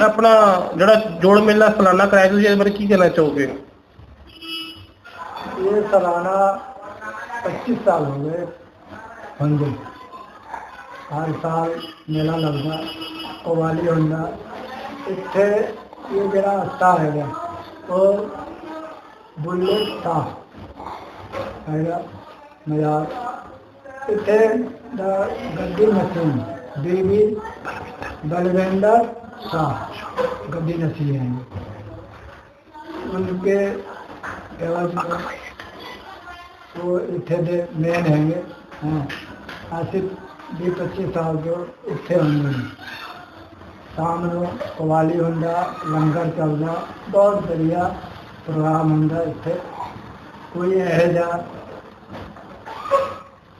ਆਪਣਾ ਜਿਹੜਾ ਜੋੜ ਮੇਲਾ ਸਾਲਾਨਾ ਕਰਾਇਆ ਤੁਸੀਂ ਇਸ ਬਾਰੇ ਕੀ ਕਹਿਣਾ ਚਾਹੋਗੇ ये सालाना पच्चीस साल हो गए होंगे हर साल मेला लगता कवाली होंदा इतने ये जरा हस्ता है और बुल्ले था हैगा मजाक इतने द गद्दी मशीन बीबी बलविंदर शाह गद्दी नसी है उनके एवज में वो इतने दे मेन हैंगे हाँ आसिफ भी पच्चीस साल के इतने होंगे शाम ਨੂੰ ਕਵਾਲੀ ਹੁੰਦਾ ਲੰਗਰ ਚੱਲਦਾ ਬਹੁਤ ਵਧੀਆ ਪ੍ਰੋਗਰਾਮ ਹੁੰਦਾ ਇੱਥੇ ਕੋਈ ਇਹੋ ਜਿਹਾ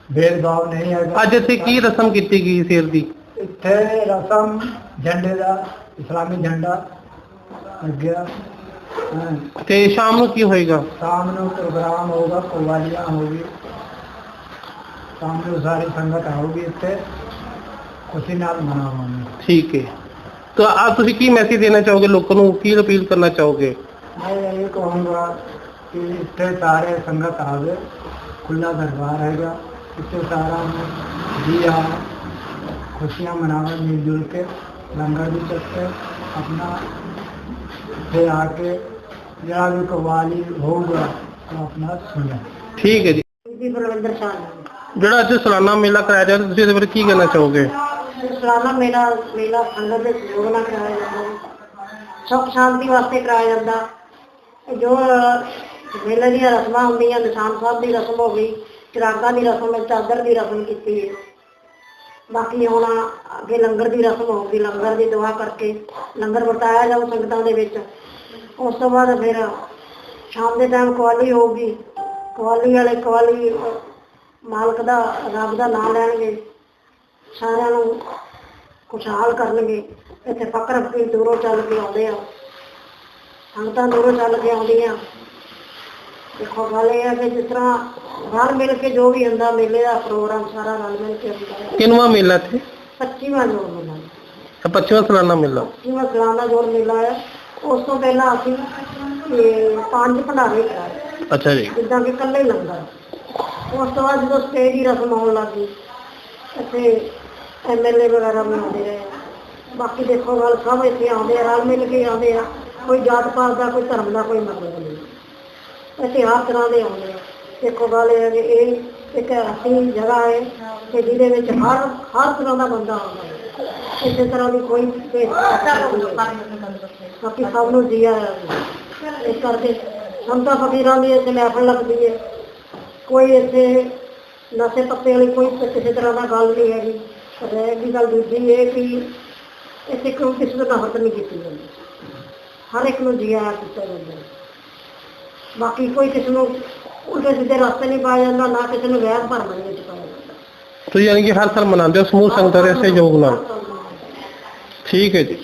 ਭੇਦਭਾਵ ਨਹੀਂ ਹੈਗਾ ਅੱਜ ਇੱਥੇ ਕੀ ਰਸਮ ਕੀਤੀ ਗਈ ਸਿਰ ਦੀ ਇੱਥੇ ਰਸਮ ਝੰਡੇ ਦਾ ਇਸਲਾਮੀ ਝੰਡਾ ਲੱਗਿਆ। ਤੇ ਸ਼ਾਮ ਨੂੰ ਕੀ ਹੋਏਗਾ? ਸ਼ਾਮ ਨੂੰ ਪ੍ਰੋਗਰਾਮ ਹੋਗਾ ਕਵਾਲੀਆਂ ਹੋਗੀ ਸ਼ਾਮ ਨੂੰ ਸਾਰੀ ਸੰਗਤ ਆਉਗੀ ਇੱਥੇ। ਖੁਸ਼ੀ ਨਾਲ ਮਨਾਵਾਂਗੇ। ਠੀਕ ਹੈ। ਤਾਂ ਆ ਤੁਸੀਂ ਕੀ ਮੈਸੇਜ ਦੇਣਾ ਚਾਹੋਗੇ ਲੋਕਾਂ ਨੂੰ? ਕੀ ਅਪੀਲ ਕਰਨਾ ਚਾਹੋਗੇ? ਮੈਂ ਇਹ ਕਹਾਂਗਾ ਕਿ ਇੱਥੇ ਸਾਰੇ ਸੰਗਤ ਆਵੇ। ਖੁੱਲਾ ਦਰਬਾਰ ਹੈਗਾ। ਇੱਥੇ ਸਾਰਾ ਦੀਆ ਖੁਸ਼ੀਆਂ ਮਨਾਵਾਂ ਮਿਲ ਜੁਲ ਕੇ ਲੰਗਰ ਵੀ ਚੱਕਦੇ ਆਪਣਾ ਤੇ ਆ ਕੇ ਜਿਹੜਾ ਵੀ ਕਵਾਲੀ ਹੋਊਗਾ ਆਪਣਾ ਸੁਣਿਆ। ਠੀਕ ਹੈ ਜੀ। ਜੀ ਪ੍ਰਵਿੰਦਰ ਜਿਹੜਾ ਅੱਜ ਸਲਾਨਾ ਮੇਲਾ ਕਰਾਇਆ ਜਾ ਤੁਸੀਂ ਇਹਦੇ ਬਾਰੇ ਕੀ ਕਹਿਣਾ ਚਾਹੋਗੇ? ਸਲਾਨਾ ਮੇਲਾ ਮੇਲਾ ਸੰਗਤ ਦੇ ਸਹਿਯੋਗ ਕਰਾਇਆ ਜਾਂਦਾ ਹੈ ਸ਼ਾਂਤੀ ਵਾਸਤੇ ਕਰਾਇਆ ਜਾਂਦਾ। ਜੋ ਮੇਲੇ ਦੀਆਂ ਰਸਮਾਂ ਹੁੰਦੀਆਂ ਨਿਸ਼ਾਨ ਸਾਹਿਬ ਦੀ ਰਸਮ ਹੋ ਗਈ ਚਰਾਗਾ ਦੀ ਰਸਮ ਚਾਦਰ ਦੀ ਰਸਮ ਕੀਤੀ ਹੈ। ਬਾਕੀ ਹੁਣ ਅੱਗੇ ਲੰਗਰ ਦੀ ਰਸਮ ਹੋਊਗੀ ਲੰਗਰ ਦੀ ਦੁਆ ਕਰਕੇ ਲੰਗਰ ਵਰਤਾਇਆ ਜਾਊ ਸੰਗਤਾਂ ਦੇ ਵਿੱਚ। ਉਸ ਤੋਂ ਬਾਅਦ ਫਿਰ ਸ਼ਾਮ ਦੇ ਟਾਈਮ ਕਵਾਲੀ ਹੋਊਗੀ। ਕਵਾਲੀ ਵਾਲੇ ਕਵਾਲੀ ਮਾਲਕ ਦਾ, ਰੱਬ ਦਾ ਨਾਮ ਲੈਣਗੇ। ਸਾਰਿਆਂ ਨੂੰ ਖੁਸ਼ਹਾਲ ਕਰਨਗੇ। ਇੱਥੇ ਫਕਰ ਫਕੀਰ ਦੂਰੋਂ ਚੱਲ ਕੇ ਆਉਂਦੇ ਆ। ਸੰਗਤਾਂ ਦੂਰੋਂ ਚੱਲ ਕੇ ਆਉਂਦੀਆਂ। ਦੇਖੋ ਹੈ ਕਿ ਜਿਸ ਤਰ੍ਹਾਂ ਰਲ ਮਿਲ ਕੇ ਜੋ ਵੀ ਹੁੰਦਾ ਮੇਲੇ ਦਾ ਪ੍ਰੋਗਰਾਮ ਸਾਰਾ ਮਿਲ ਕੇ ਹੁੰਦਾ ਹੈ। ਕਿੰਨਵਾਂ ਮੇਲਾ ਇੱਥੇ? 25ਵਾਂ ਜੋੜ ਮੇਲਾ। ਇਹ 25ਵਾਂ ਸਾਲਾਨਾ ਮੇਲਾ। 25ਵਾਂ ਸਾਲਾਨਾ ਜੋੜ ਮੇਲਾ ਹੈ। ਉਸ ਤੋਂ ਪਹਿਲਾਂ ਅਸੀਂ ਇਹ, ਪੰਜ ਭੰਡਾਰੇ ਕਰਾਏ। ਅੱਛਾ ਜੀ। ਜਿੱਦਾਂ ਕਿ ਇਕੱਲੇ ਹੀ ਲੰਗਰ। ਉਸ ਤੋਂ ਬਾਅਦ ਜਦੋਂ ਸਟੇਜ ਦੀ ਰਸਮ ਆਉਣ ਲੱਗੀ ਇੱਥੇ ਐਮਐਲਏ ਵਗੈਰਾ ਵੀ ਆਉਂਦੇ ਰਹੇ। ਬਾਕੀ ਦੇਖੋ ਗੱਲ ਸਭ ਇੱਥੇ ਆਉਂਦੇ ਆ ਰਲ ਮਿਲ ਕੇ ਆਉਂਦੇ ਆ। ਕੋਈ ਜਾਤ ਪਾਤ ਦਾ ਕੋਈ ਧਰਮ ਦਾ ਕੋਈ ਮਤਲਬ ਨਹੀਂ। ਇੱਥੇ ਹਰ ਤਰ੍ਹਾਂ ਦੇ ਆਉਂਦੇ ਆ ਦੇਖੋ ਗੱਲ ਇਹ ਹੈ ਕਿ ਇਹ ਇੱਕ ਐਸੀ ਜਗ੍ਹਾ ਹੈ ਕਿ ਜਿਹਦੇ ਵਿੱਚ ਹਰ ਹਰ ਤਰ੍ਹਾਂ ਦਾ ਬੰਦਾ ਆਉਂਦਾ ਹੈ। ਇਸੇ ਤਰ੍ਹਾਂ ਦੀ ਕੋਈ ਭੇਦਭਾਵ ਬਾਕੀ ਸਭ ਨੂੰ ਜੀਆ ਇਸ ਕਰਕੇ ਸੰਤਾਂ ਫਕੀਰਾਂ ਦੀ ਇੱਥੇ ਮਹਿਫਲ ਲੱਗਦੀ ਹੈ। ਕੋਈ ਇੱਥੇ ਨਸ਼ੇ ਪੱਤੇ ਵਾਲੀ ਕੋਈ ਕਿਸੇ ਤਰ੍ਹਾਂ ਦਾ ਗੱਲ ਨਹੀਂ ਹੈਗੀ। ਰਹਿ ਗਈ ਗੱਲ ਦੂਜੀ ਇਹ ਕਿ ਇੱਥੇ ਕੋਈ ਕਿਸੇ ਦਾ ਨਫ਼ਰਤ ਨਹੀਂ ਕੀਤੀ ਜਾਂਦੀ। ਹਰ ਇੱਕ ਨੂੰ ਜੀਆ ਕੀਤਾ ਜਾਂਦਾ ਬਾਕੀ ਕੋਈ ਕਿਸੇ ਨੂੰ ਉਲਟੇ ਸਿੱਧੇ ਰਸਤੇ ਨਹੀਂ ਪਾਇਆ ਜਾਂਦਾ ਨਾ ਕਿਸੇ ਨੂੰ ਵੈਰ ਭਰਮ ਦੇ ਵਿੱਚ ਪਾਇਆ ਜਾਂਦਾ। ਤੁਸੀਂ ਯਾਨੀ ਕਿ ਹਰ ਸਾਲ ਮਨਾਉਂਦੇ ਹੋ ਸਮੂਹ ਸੰਗਤਾਂ ਦੇ ਸਹਿਯੋਗ ਨਾਲ। ਠੀਕ ਹੈ ਜੀ।